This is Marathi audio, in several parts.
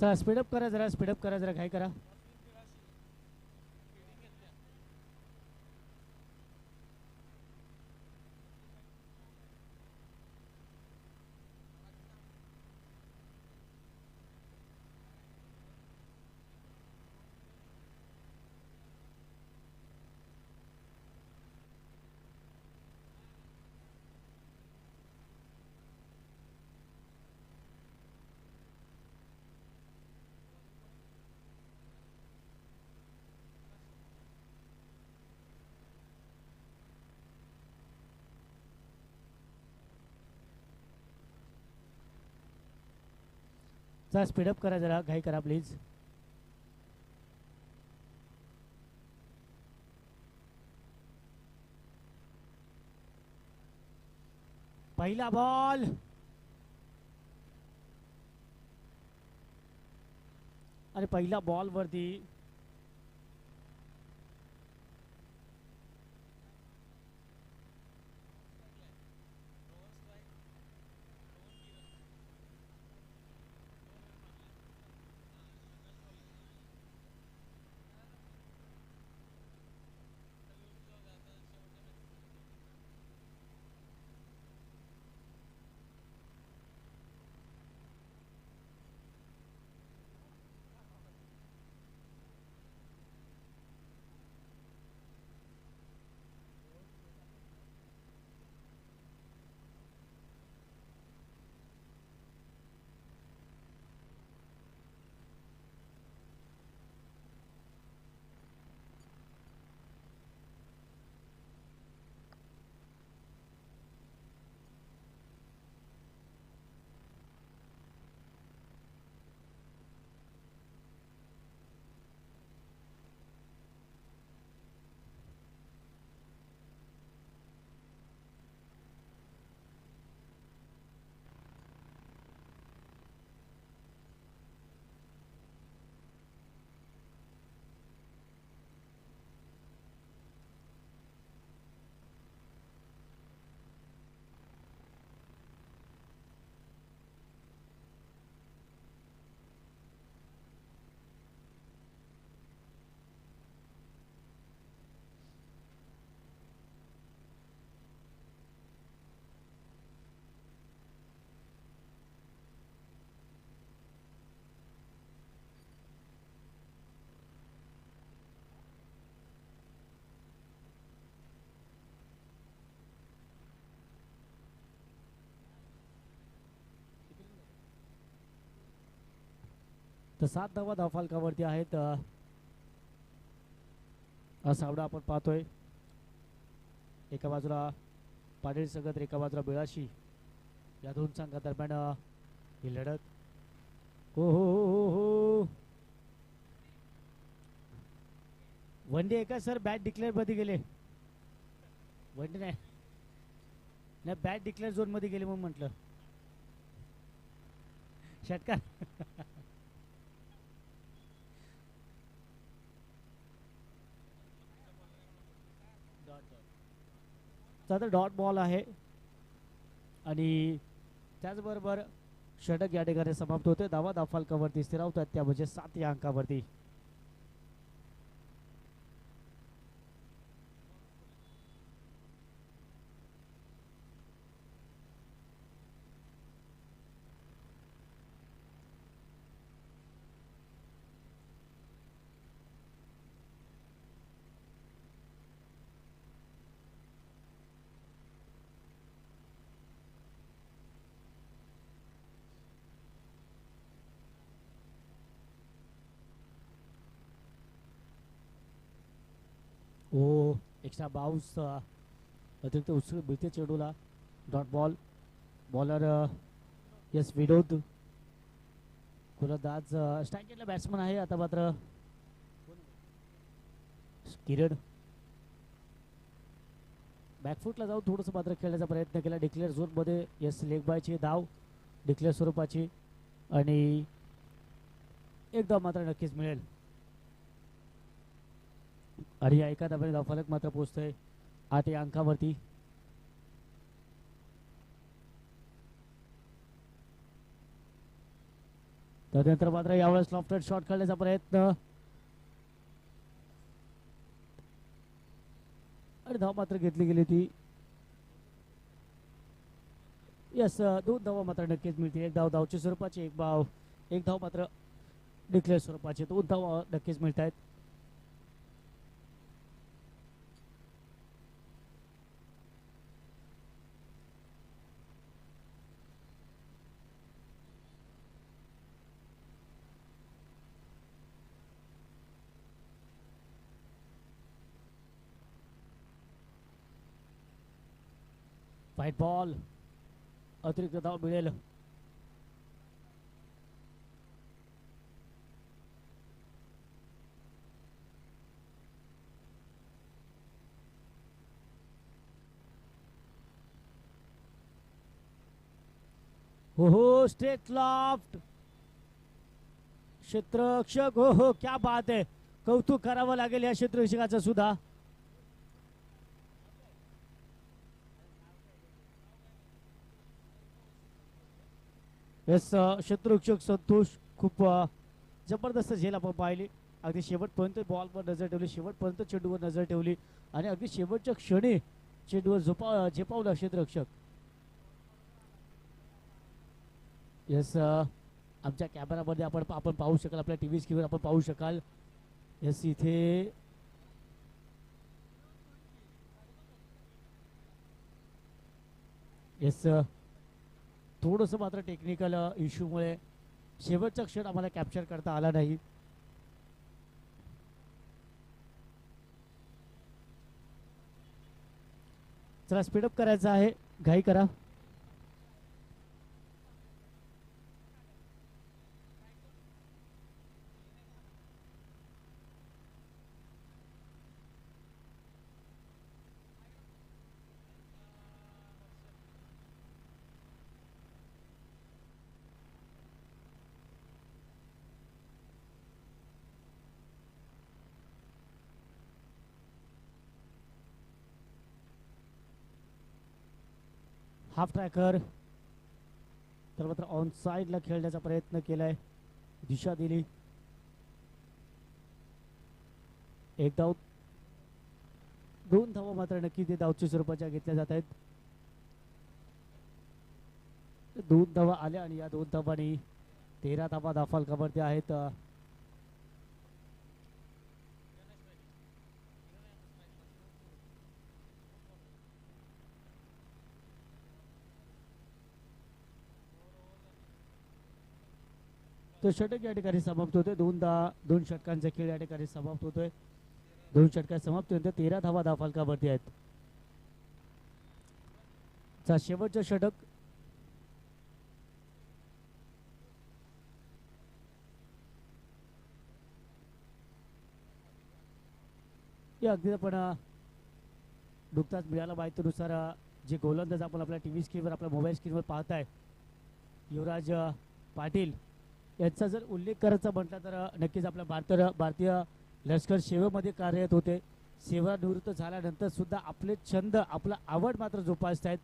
चला स्पीडअप करा जरा स्पीडअप करा जरा काय करा? चला स्पीडअप करा जरा घाई करा प्लीज पहिला बॉल अरे पहिला बॉल वरती तर सात धावा धावफालकावरती आहेत. अ, सावडा आपण पाहतोय. एका बाजूला पाटील सगत एका बाजूला बिळाशी. या दोन संघादरम्यान ही लढत. हो हो हो हो, हो. वन डे एका सर बॅट डिक्लेअरमध्ये गेले. वन डे नाही. नाही बॅट डिक्लेअर झोनमध्ये गेले म्हणून म्हटलं. षटकार. तर डॉट बॉल आहे. आणि त्याचबरोबर षटक या ठिकाणी समाप्त होते धावा दाफालकावरती स्थिरावतात. त्या म्हणजे सात या अंकावरती. ओ एक्स्ट्रा बाउन्स अतिरिक्त उसळ मिळते चेंडूला. Dot ball bowler yes Vinod गोलंदाज स्ट्राईक बॅट्समन आहे आता मात्र. किरण बॅकफूटला जाऊन थोडंसं मात्र खेळण्याचा प्रयत्न केला. डिक्लेअर झोनमध्ये यस लेग बायची धाव. डिक्लेअर स्वरूपाची. आणि एकदा मात्र नक्कीच मिळेल. आणि या एका धाब्याने धावफलक मात्र पोहोचतोय आठ या अंकावरती त्यानंतर मात्र यावेळेस लॉफ्टेड शॉट खेळण्याचा प्रयत्न. आणि धाव मात्र घेतली गेली ती यस दोन धावा मात्र नक्कीच मिळतील. एक धाव धावच्या स्वरूपाची एक भाव. एक धाव मात्र डिक्लेअर स्वरूपाचे. दोन धाव नक्कीच मिळत आहेत व्हाईट बॉल अतिरिक्त धाव मिळेल. हो हो स्टेट लॉफ्ट क्षेत्रक्षक हो हो क्या बात आहे. कौतुक करावं लागेल या क्षेत्ररक्षकाचं सुद्धा. येस शत्रुक्षक संतोष खूप जबरदस्त झेल आपण पाहिली. अगदी शेवटपर्यंत बॉलवर नजर ठेवली. शेवटपर्यंत चेंडूवर नजर ठेवली. आणि अगदी शेवटच्या क्षणी चेंडूवर झोपा झेपावलं क्षेत्ररक्षक येस आमच्या कॅमेरामध्ये आपण आपण पाहू शकाल. आपल्या टी व्ही स्क्रीनवर आपण पाहू शकाल. येस इथे. येस थोडंसं मात्र टेक्निकल इश्यूमुळे शेवटचा क्षण आम्हाला कॅप्चर करता आला नाही. चला स्पीडअप करायचं आहे. घाई करा. हाफ ट्रॅकर तर मात्र ऑन साईडला खेळण्याचा प्रयत्न केलाय. दिशा दिली. एक धाव दोन धावा मात्र नक्की ते धावच्या स्वरूपाच्या घेतल्या जात आहेत. दोन धावा आल्या आणि या दोन धावांनी तेरा धावा दाफाल कबरते आहेत. तो षटक या ठिकाणी समाप्त होते दोन दहा दोन षटकांचा खेळ या ठिकाणी समाप्त होतोय. दोन षटकात समाप्त होते तेरा धावा दहा फलकावरती आहेत. चा शेवटचं षटक. हे अगदी आपण नुकताच मिळाल्या माहितीनुसार जे गोलंदाज आपण आपल्या टी व्ही स्क्रीनवर आपल्या मोबाईल स्क्रीनवर पाहताय युवराज पाटील यांचा जर उल्लेख करायचा म्हटला तर नक्कीच आपल्या भारतीय भारतीय लष्कर सेवेमध्ये कार्यरत होते. सेवानिवृत्त झाल्यानंतर सुद्धा आपले छंद आपला आवड मात्र जोपासत आहेत.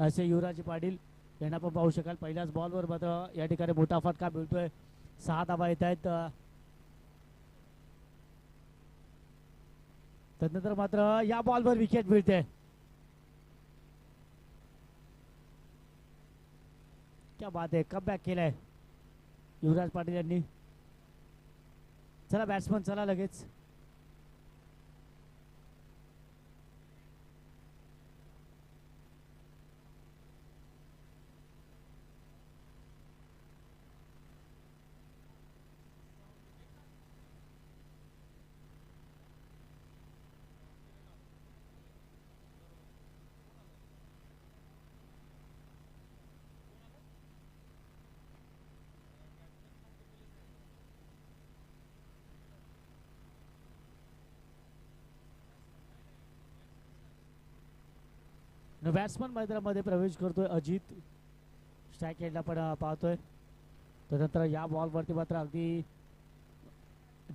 असे युवराज पाटील यांना आपण पाहू शकाल. पहिल्याच बॉलवर मात्र या ठिकाणी मोठा फटका मिळतोय. सहा धावा येत आहेत. त्यानंतर मात्र या बॉलवर विकेट मिळते. क्या बात आहे. कम बॅक केलाय. युवराज पाटील यांनी. चला बॅट्समन चला लगेच. बॅट्समन मैदानामध्ये प्रवेश करतोय अजित. स्ट्राईक हेडला पण पाहतोय. त्यानंतर या बॉलवरती मात्र अगदी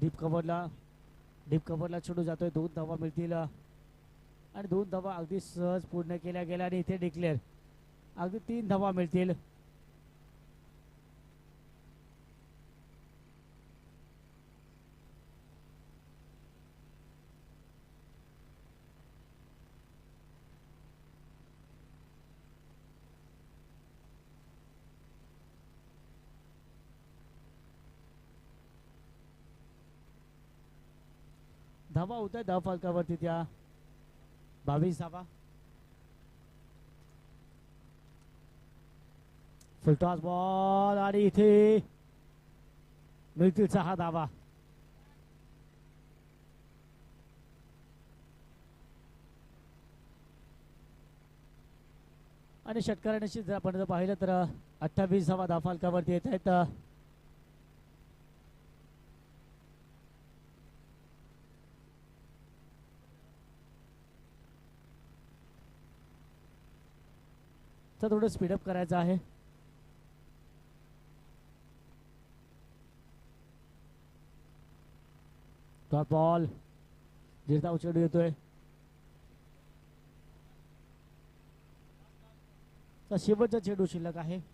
डीप कव्हरला डीप कव्हरला चढू जातोय. दोन धावा मिळतील आणि दोन धावा अगदी सहज पूर्ण केल्या गेल्या आणि इथे डिक्लेअर अगदी तीन धावा मिळतील. धावा होत आहे धाव फलकावरती त्या बावीस धावा. फुलटॉस बॉल आणि इथे मिळतील सहा धावा. आणि षटकारांशी जर आपण जर पाहिलं तर अठ्ठावीस धावा धाव येत आहेत. तर थोडं स्पीडअप करायचं आहे. डॉट बॉल जिरता उचेडू येतोय. तर शेवटचा चेंडू शिल्लक आहे.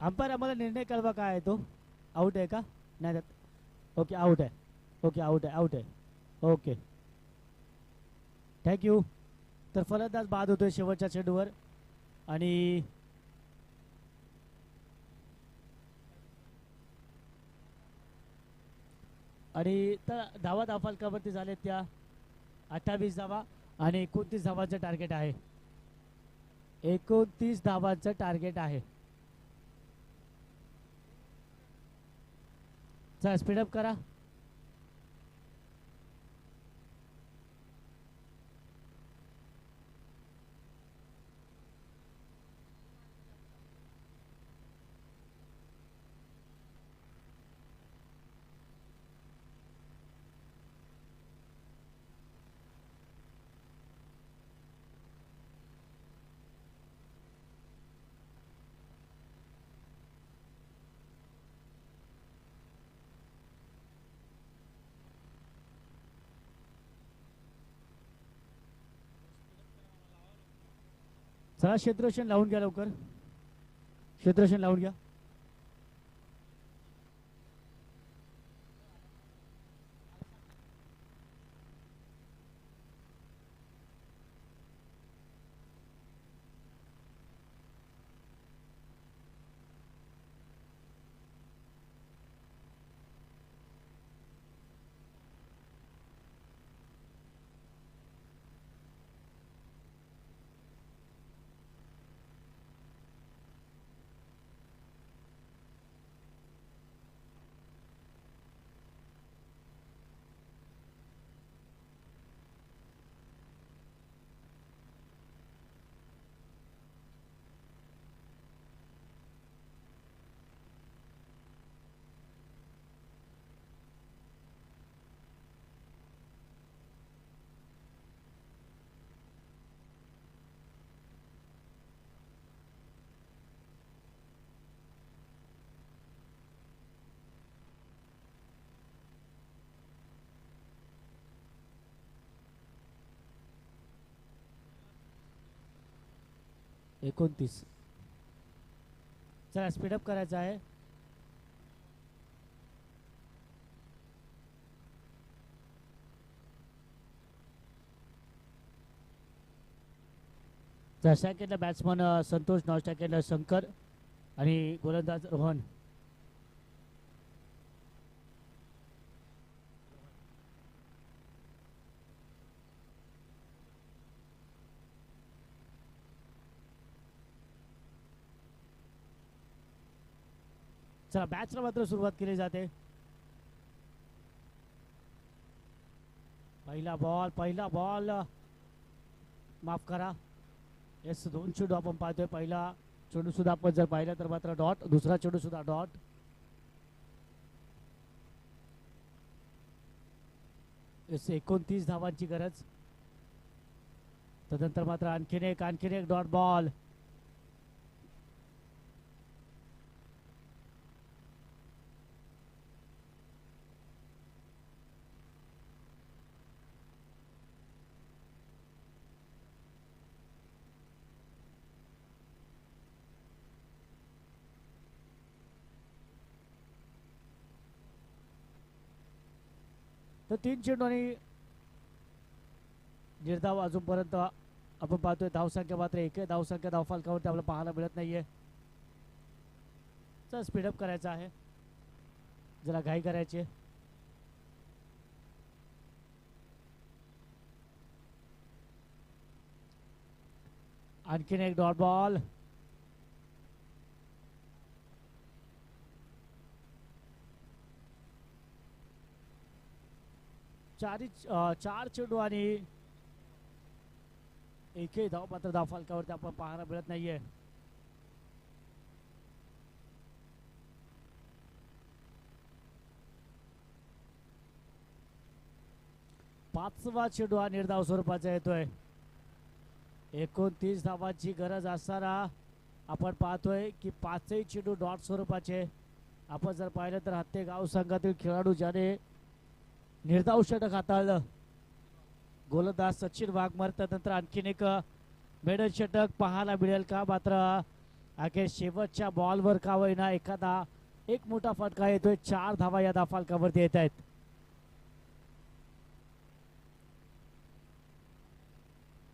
अंपायर आम्हाला निर्णय कळवा काय आहे तो? आऊट आहे का? नाही ओके आऊट आहे. ओके आऊट आहे. आऊट आहे. ओके थँक्यू तर फलंदाज बाद होतोय शेवटच्या चेंडूवर आणि आणि तर धावा धाफालकावरती झाले त्या अठ्ठावीस धावा आणि एकोणतीस धावांचं टार्गेट आहे. एकोणतीस धावांचं टार्गेट आहे. चला स्पीडअप करा. चला क्षेत्ररक्षण लावून घ्या लवकर. क्षेत्ररक्षण लावून घ्या. एकोणतीस. चला स्पीडअप करायचं आहे. तर सेकंडला बॅट्समन संतोष नॉन सेकंडला शंकर आणि गोलंदाज रोहन. चला बॅचला मात्र सुरुवात केली जाते. पहिला बॉल पहिला बॉल माफ करा. येस दोन चेंडू आपण पाहतोय. पहिला चेंडू सुद्धा आपण जर पाहिला तर मात्र डॉट दुसरा चेंडू सुद्धा डॉट येस एकोणतीस धावांची गरज. तदनंतर मात्र आणखीन एक आणखीन एक डॉट बॉल तर तीन चेंडू आणि निर्धाव अजूनपर्यंत आपण पाहतोय धावसंख्या मात्र एक धावसंख्या धावफालकावरती आपल्याला पाहायला मिळत नाहीये. चल स्पीडअप करायचं आहे. जरा घाई करायची आहे. आणखीन एक डॉट बॉल चारी चार चेंडू आणि एकही धाव मात्र धाव फलकावरती आपण पाहायला मिळत नाहीये. पाचवा चेंडू हा निर्धाव स्वरूपाचा येतोय. एकोणतीस धावांची गरज असताना आपण पाहतोय की पाचही चेंडू डॉट स्वरूपाचे. आपण जर पाहिलं तर हत्ते गाव संघातील खेळाडू ज्याने निर्धाव षटक हाताळलं. गोलंदाज सचिन वाघमार त्यानंतर आणखीन एक मेडल षटक पाहायला मिळेल का? मात्र अखेर शेवटच्या बॉलवर का होईना एखादा एक मोठा फटका येतोय. चार धावा या दाफालकावरती येत आहेत.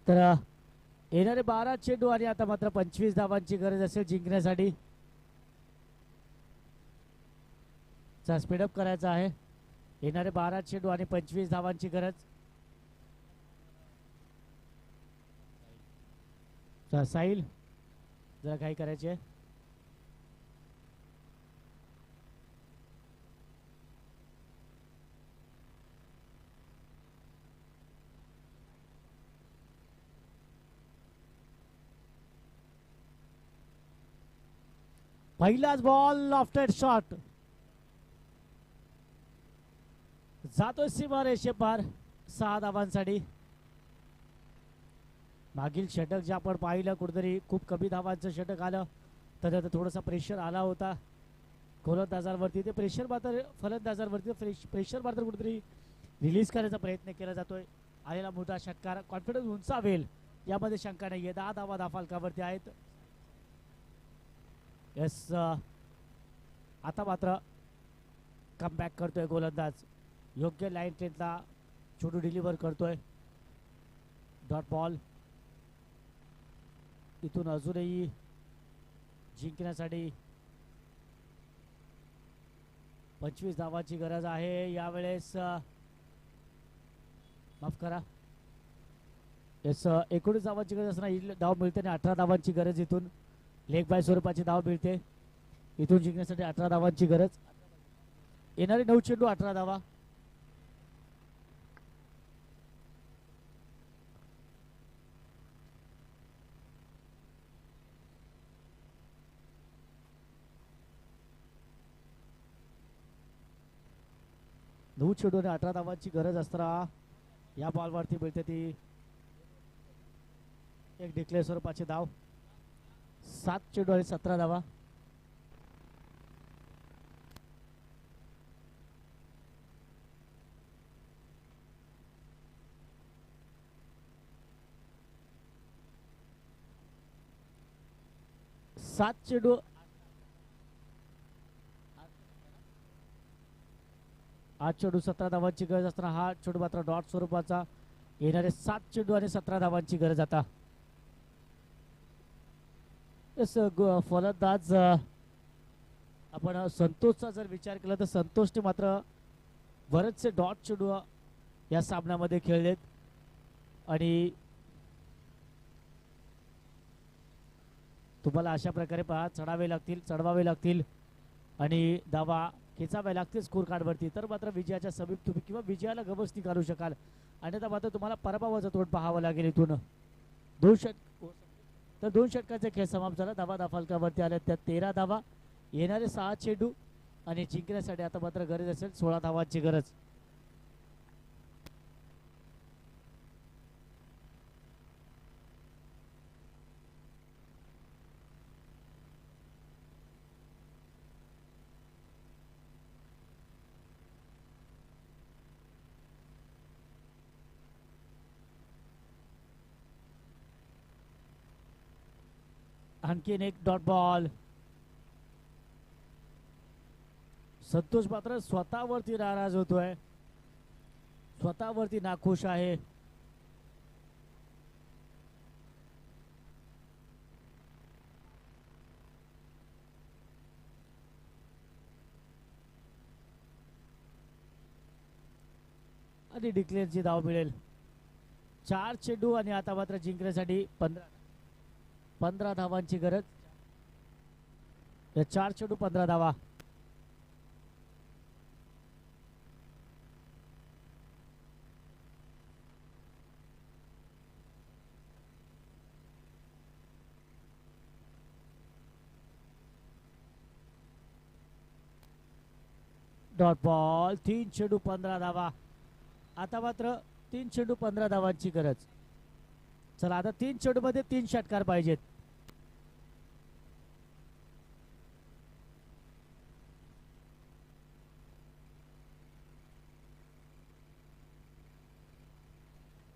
तर येणारे बारा चेंडू आणि आता मात्र पंचवीस धावांची गरज असेल जिंकण्यासाठी. चा स्पीडअप करायचा आहे. येणारे बारा चेंडू आणि पंचवीस धावांची गरज. चा साहिल जरा काही करायचे पहिलाच बॉल आफ्टर शॉट जातोय सीमा रेषे पार. सहा धावांसाठी मागील षटक जे आपण पाहिलं कुठेतरी खूप कमी धावांचं षटक आलं. तर त्याचा थोडासा प्रेशर आला होता. गोलंदाजांवरती ते प्रेशर मात्र फलंदाजांवरती फ्रेश प्रेशर मात्र कुठेतरी रिलीज करायचा प्रयत्न केला जातोय. आलेला मोठा षटकार कॉन्फिडन्स उंचावेल. यामध्ये शंका नाही आहे दहा धावा दाफालकावरती आहेत. येस आता मात्र कमबॅक करतोय गोलंदाज. योग्य लाईन टेनला छोटू डिलिव्हर करतोय. डॉट बॉल इथून अजूनही जिंकण्यासाठी पंचवीस धावाची गरज आहे. यावेळेस माफ करा. येस एकोणीस धावांची गरज असणार ही धाव मिळते आणि अठरा धावांची गरज इथून लेग बाय स्वरूपाची धाव मिळते. इथून जिंकण्यासाठी अठरा धावांची गरज. येणारे नऊ चेंडू अठरा धावा. धूत चेंडू आणि अठरा धावांची गरज असताना या बॉलवरती मिळते ती. एक डिक्लेअर स्वरूपाची धाव. सात चेंडू आणि सतरा धावा. सात चेंडू आठ चेंडू सतरा धावांची गरज असताना हा चेंडू मात्र डॉट स्वरूपाचा. येणारे सात चेंडू आणि सतरा धावांची गरज आता. फलंदाज आपण संतोषचा जर विचार केला तर संतोषने मात्र बरेचसे डॉट चेंडू या सामन्यामध्ये खेळलेत. आणि तुम्हाला अशा प्रकारे पहा चढावे लागतील चढवावे लागतील. आणि दावा खेचावे लागतील स्कोर कार्डवरती तर मात्र विजयाच्या समीप तुम्ही किंवा विजयाला गमस्ती काढू शकाल. अन्यथा मात्र तुम्हाला पराभवाचं तोंड पाहावं लागेल इथून. दोन षटक तर दोन षटकाचा खेळ समाप्त झाला. धावा दाफालकावरती आल्या त्यात तेरा धावा. येणारे सहा चेंडू आणि जिंकण्यासाठी आता मात्र गरज असेल सोळा धावांची गरज. आणखीन एक डॉट बॉल. संतोष मात्र स्वतःवरती नाराज होतोय. स्वतःवरती नाखुश आहे. आणि डिक्लेअरची धाव मिळेल. चार चेंडू आणि आता मात्र जिंकण्यासाठी पंधरा पंधरा धावांची गरज. या चार चेडू पंधरा धावा. डॉट बॉल तीन चेंडू पंधरा धावा. आता मात्र तीन चेंडू पंधरा धावांची गरज. चला आता तीन चेंडू मध्ये तीन षटकार पाहिजेत.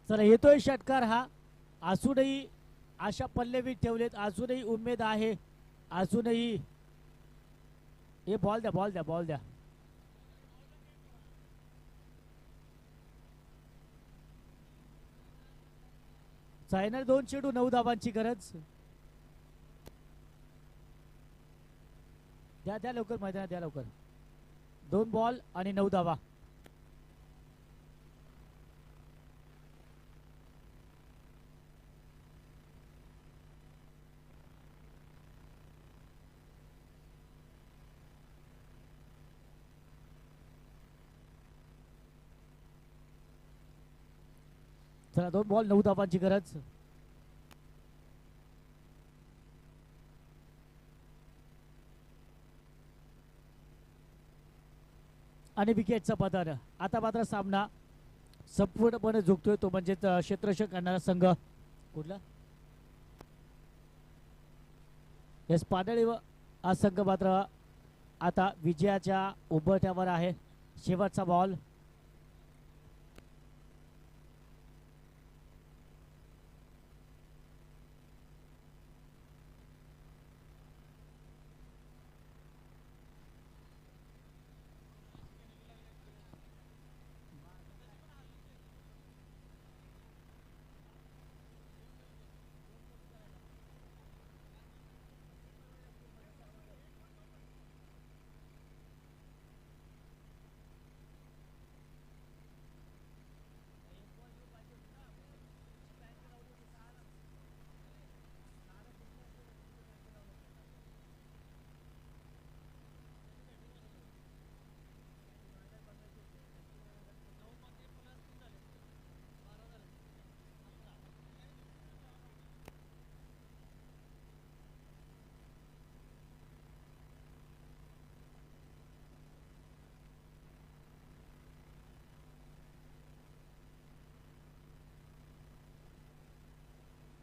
चला येतोय षटकार हा. अजूनही आशा पल्लवी ठेवलेत. अजूनही उमेद आहे. अजूनही हे बॉल द्या बॉल द्या बॉल द्या. चायनर दोन चेडू नऊ धावांची गरज. द्या द्या लवकर मैदानात द्या लवकर. दोन बॉल आणि नऊ धावा. चला दोन बॉल नऊ धावांची गरज. आणि विकेटचा पतन आता मात्र सामना संपूर्णपणे झुकतोय तो म्हणजे क्षेत्ररक्षक करणारा संघ. कुठला? येस पाडळी व हा संघ मात्र आता विजयाच्या उंबरठ्यावर आहे. शेवटचा बॉल